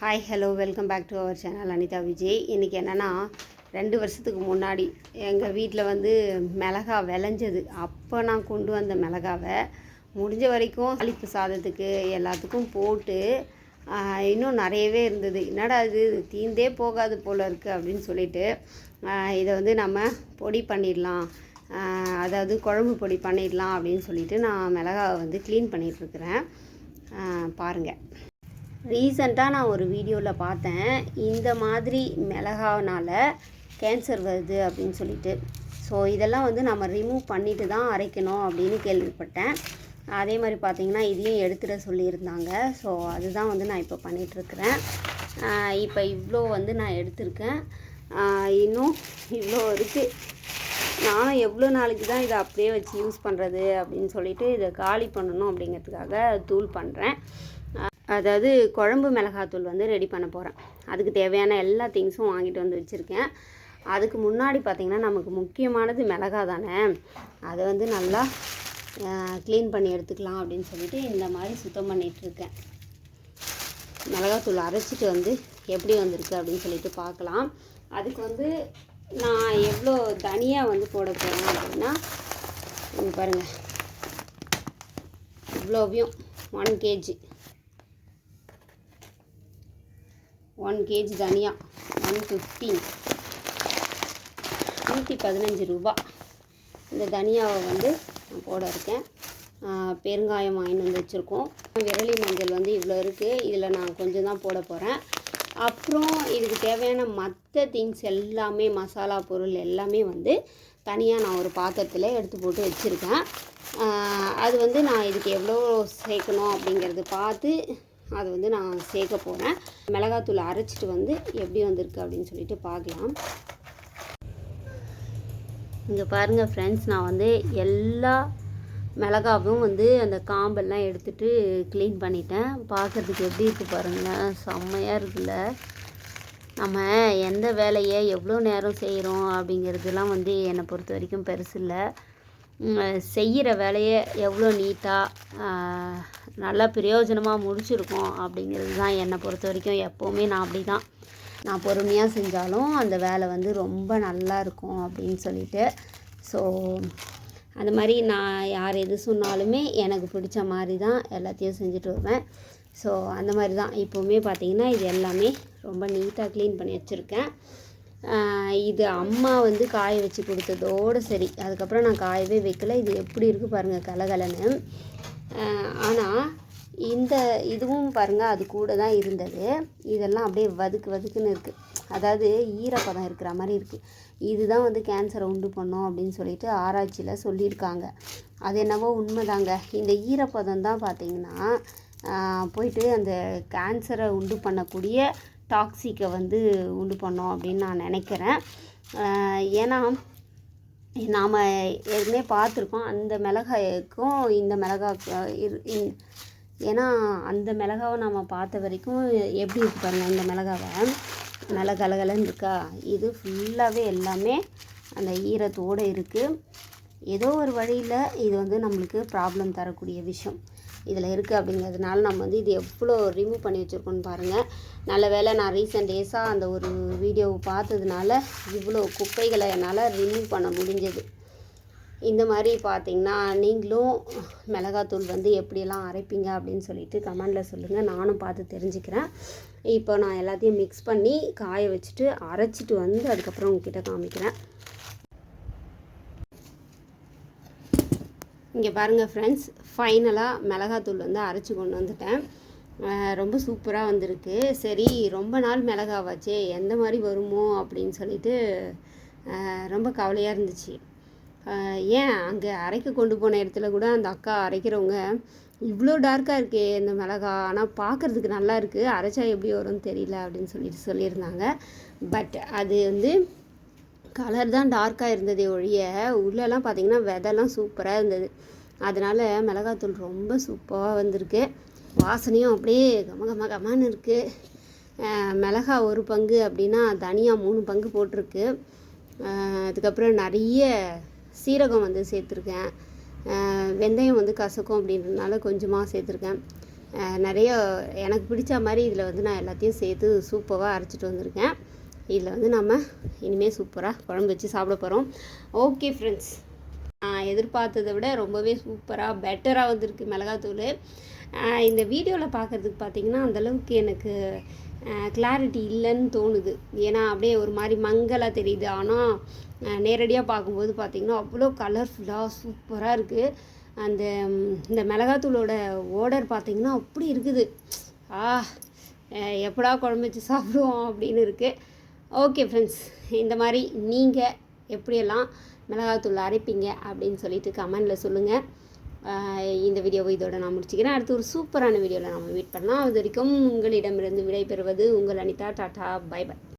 Hi hello welcome back to our channel Anitha Vijay இன்றைக்கி என்னென்னா ரெண்டு வருஷத்துக்கு முன்னாடி எங்கள் வீட்டில் வந்து மிளகா விளைஞ்சது. அப்போ நான் கொண்டு வந்த மிளகாவை முடிஞ்ச வரைக்கும் அளிப்பு சாதத்துக்கு எல்லாத்துக்கும் போட்டு இன்னும் நிறையவே இருந்தது. என்னடா இது? தீந்தே போகாது போல் இருக்குது அப்படின்னு சொல்லிட்டு இதை வந்து நம்ம பொடி பண்ணிடலாம். அதாவது குழம்பு பொடி பண்ணிடலாம் அப்படின்னு சொல்லிட்டு நான் மிளகாவை வந்து க்ளீன் பண்ணிகிட்ருக்குறேன் பாருங்கள் ரீசண்டாக நான் ஒரு வீடியோவில் பார்த்தேன். இந்த மாதிரி மிளகானால் கேன்சர் வருது அப்படின்னு சொல்லிட்டு. ஸோ இதெல்லாம் வந்து நம்ம ரிமூவ் பண்ணிட்டு தான் அரைக்கணும் அப்படின்னு கேள்விப்பட்டேன். அதே மாதிரி பார்த்தீங்கன்னா இதையும் எடுத்துட சொல்லியிருந்தாங்க. ஸோ அதுதான் வந்து நான் இப்போ பண்ணிகிட்ருக்கிறேன் இப்போ இவ்வளோ வந்து நான் எடுத்திருக்கேன். இன்னும் இவ்வளோ இருக்குது நானும் எவ்வளோ நாளைக்கு தான் இதை அப்படியே வச்சு யூஸ் பண்ணுறது அப்படின்னு சொல்லிட்டு இதை காலி பண்ணணும் அப்படிங்கிறதுக்காக தூள் பண்ணுறேன் அதாவது குழம்பு மிளகாத்தூள் வந்து ரெடி பண்ண போகிறேன் அதுக்கு தேவையான எல்லா திங்ஸும் வாங்கிட்டு வந்து வச்சுருக்கேன். அதுக்கு முன்னாடி பார்த்திங்கன்னா நமக்கு முக்கியமானது மிளகா தானே. அதை வந்து நல்லா க்ளீன் பண்ணி எடுத்துக்கலாம் அப்படின்னு சொல்லிட்டு இந்த மாதிரி சுத்தம் பண்ணிகிட்ருக்கேன் மிளகாத்தூள் அரைச்சிட்டு வந்து எப்படி வந்திருக்கு அப்படின்னு சொல்லிட்டு பார்க்கலாம். அதுக்கு வந்து நான் எவ்வளோ தனியாக வந்து போட போகிறேன் அப்படின்னா இங்க பாருங்கள் இவ்வளோவையும் ஒன் கேஜி ஒன் கேஜி தனியா. ஒன் ஃபிஃப்டீன் நூற்றி பதினஞ்சு ரூபா. இந்த தனியாவை வந்து நான் போட இருக்கேன். பெருங்காயம் வாங்கிட்டு வந்து வச்சுருக்கோம். விரலி மஞ்சள் வந்து இவ்வளோ இருக்குது இதில் நான் கொஞ்சம் தான் போட போகிறேன் அப்புறம் இதுக்கு தேவையான மற்ற திங்ஸ் எல்லாமே மசாலா பொருள் எல்லாமே வந்து தனியாக நான் ஒரு பாத்திரத்தில் எடுத்து போட்டு வச்சுருக்கேன். அது வந்து நான் இதுக்கு எவ்வளோ சேர்க்கணும் அப்படிங்கிறது பார்த்து அது வந்து நான் சேர்க்க போகிறேன் மிளகாத்தூள் அரைச்சிட்டு வந்து எப்படி வந்திருக்கு அப்படின்னு சொல்லிட்டு பார்க்கலாம். இங்கே பாருங்கள் ஃப்ரெண்ட்ஸ் நான் வந்து எல்லா மிளகாவும் வந்து அந்த காம்பெல்லாம் எடுத்துட்டு க்ளீன் பண்ணிட்டேன். பார்க்குறதுக்கு எப்படி இருக்குது பாருங்கள் செம்மையாக இருக்குல்ல. நம்ம எந்த வேலையை எவ்வளோ நேரம் செய்கிறோம் அப்படிங்கிறதுலாம் வந்து என்னை பொறுத்த வரைக்கும் பெருசு இல்லை. செய்கிற வேலையை எவ்வளோ நீட்டாக நல்லா பிரயோஜனமாக முடிச்சிருக்கோம் அப்படிங்கிறது தான் என்னை பொறுத்த வரைக்கும் எப்போவுமே நான் அப்படி தான் நான் பொறுமையாக செஞ்சாலும் அந்த வேலை வந்து ரொம்ப நல்லா இருக்கும் அப்படின்னு சொல்லிட்டு. ஸோ அந்த மாதிரி நான் யார் எது சொன்னாலுமே எனக்கு பிடிச்ச மாதிரி தான் எல்லாத்தையும் செஞ்சுட்டு வருவேன். ஸோ அந்த மாதிரி தான். இப்போவுமே பார்த்தீங்கன்னா இது எல்லாமே ரொம்ப நீட்டாக க்ளீன் பண்ணி வச்சுருக்கேன். இது அம்மா வந்து காய வச்சு கொடுத்ததோடு சரி. அதுக்கப்புறம் நான் காயவே வைக்கல. இது எப்படி இருக்குது பாருங்கள் கலகலன்னு. ஆனால் இந்த இதுவும் பாருங்கள் அது கூட தான் இருந்தது. இதெல்லாம் அப்படியே வதுக்கு வதுக்குன்னு இருக்குது அதாவது ஈரப்பதம் இருக்கிற மாதிரி இருக்குது இதுதான் வந்து கேன்சரை உண்டு பண்ணும் அப்படின்னு சொல்லிட்டு ஆராய்ச்சியில் சொல்லியிருக்காங்க. அது என்னவோ உண்மைதாங்க. இந்த ஈரப்பதம் தான் பார்த்தீங்கன்னா போயிட்டு அந்த கேன்சரை உண்டு பண்ணக்கூடிய டாக்ஸிக்கை வந்து உண்டு பண்ணோம் அப்படின்னு நான் நினைக்கிறேன். ஏன்னா நாம் ஏற்கனவே பார்த்துருக்கோம் அந்த மிளகாய்க்கும் இந்த மிளகாய்க்கு இரு- ஏன்னா அந்த மிளகாவை நம்ம பார்த்த வரைக்கும் எப்படி இருக்கு பாருங்கள் இந்த மிளகாவை. மிளகலகலன்னு இருக்கா? இது ஃபுல்லாகவே எல்லாமே அந்த ஈரத்தோடு இருக்குது ஏதோ ஒரு வழியில் இது வந்து நம்மளுக்கு ப்ராப்ளம் தரக்கூடிய விஷயம். இதில் இருக்குது அப்படிங்கிறதுனால நம்ம வந்து இது எவ்வளோ ரிமூவ் பண்ணி வச்சுருக்கோன்னு பாருங்கள் நல்ல வேளை நான் ரீசெண்ட் டேஸாக அந்த ஒரு வீடியோவை பார்த்ததுனால இவ்வளோ குப்பைகளை என்னால் ரிமூவ் பண்ண முடிஞ்சது. இந்த மாதிரி பார்த்தீங்கன்னா நீங்களும் மிளகாத்தூள் வந்து எப்படியெல்லாம் அரைப்பீங்க அப்படின்னு சொல்லிட்டு கமெண்டில் சொல்லுங்கள் நானும் பார்த்து தெரிஞ்சுக்கிறேன். இப்போ நான் எல்லாத்தையும் மிக்ஸ் பண்ணி காய வச்சுட்டு அரைச்சிட்டு வந்து அதுக்கப்புறம் உங்ககிட்ட காமிக்கிறேன். இங்கே பாருங்கள் ஃப்ரெண்ட்ஸ் ஃபைனலாக மிளகாத்தூள் வந்து அரைச்சி கொண்டு வந்துட்டேன். ரொம்ப சூப்பராக வந்திருக்கு. சரி ரொம்ப நாள் மிளகாவாச்சே எந்த மாதிரி வருமோ அப்படின்னு சொல்லிட்டு ரொம்ப கவலையாக இருந்துச்சு. ஏன் அங்கே அரைக்க கொண்டு போன இடத்துல கூட அந்த அக்கா அரைக்கிறவங்க இவ்வளோ டார்க்காக இருக்கே இந்த மிளகா. ஆனால் பார்க்குறதுக்கு நல்லா இருக்குது அரைச்சா எப்படி வரும்னு தெரியல அப்படின்னு சொல்லிட்டு சொல்லியிருந்தாங்க. பட் அது வந்து கலர் தான் டார்க்காக இருந்ததே ஒழிய உள்ளெல்லாம் பார்த்தீங்கன்னா விதெல்லாம் சூப்பராக இருந்தது. அதனால் மிளகாத்தூள் ரொம்ப சூப்பராக வந்திருக்கு. வாசனையும் அப்படியே கம கம கமான்னு இருக்குது மிளகா ஒரு பங்கு அப்படின்னா தனியாக மூணு பங்கு போட்டிருக்கு. அதுக்கப்புறம் நிறைய சீரகம் வந்து சேர்த்துருக்கேன். வெந்தயம் வந்து கசக்கும் அப்படின்றதுனால கொஞ்சமாக சேர்த்துருக்கேன். நிறைய எனக்கு பிடிச்ச மாதிரி இதில் வந்து நான் எல்லாத்தையும் சேர்த்து சூப்பராக அரைச்சிட்டு வந்திருக்கேன். இதில் வந்து நம்ம இனிமேல் சூப்பராக குழம்பு வச்சு சாப்பிட போகிறோம் ஓகே ஃப்ரெண்ட்ஸ் நான் எதிர்பார்த்ததை விட ரொம்பவே சூப்பராக பெட்டராக வந்திருக்கு மிளகாத்தூள். இந்த வீடியோவில் பார்க்குறதுக்கு பார்த்தீங்கன்னா அந்தளவுக்கு எனக்கு கிளாரிட்டி இல்லைன்னு தோணுது. ஏன்னா அப்படியே ஒரு மாதிரி மங்கலாக தெரியுது. ஆனால் நேரடியாக பார்க்கும்போது பார்த்திங்கன்னா அவ்வளோ கலர்ஃபுல்லாக சூப்பராக இருக்குது அந்த இந்த மிளகாத்தூளோட ஓடர் பார்த்திங்கன்னா அப்படி இருக்குது. ஆ எப்படா குழம்பு வச்சு சாப்பிடுவோம் அப்படின்னு இருக்குது ஓகே ஃப்ரெண்ட்ஸ் இந்த மாதிரி நீங்கள் எப்படியெல்லாம் மிளகாத்தூள் அரைப்பீங்க அப்படின்னு சொல்லிட்டு கமெண்டில் சொல்லுங்கள் இந்த வீடியோவை இதோட நான் முடிச்சுக்கிறேன். அடுத்து ஒரு சூப்பரான வீடியோவில் நம்ம மீட் பண்ணலாம். அது வரைக்கும் உங்களிடமிருந்து விடைபெறுவது உங்கள் அனிதா. Tata bye by.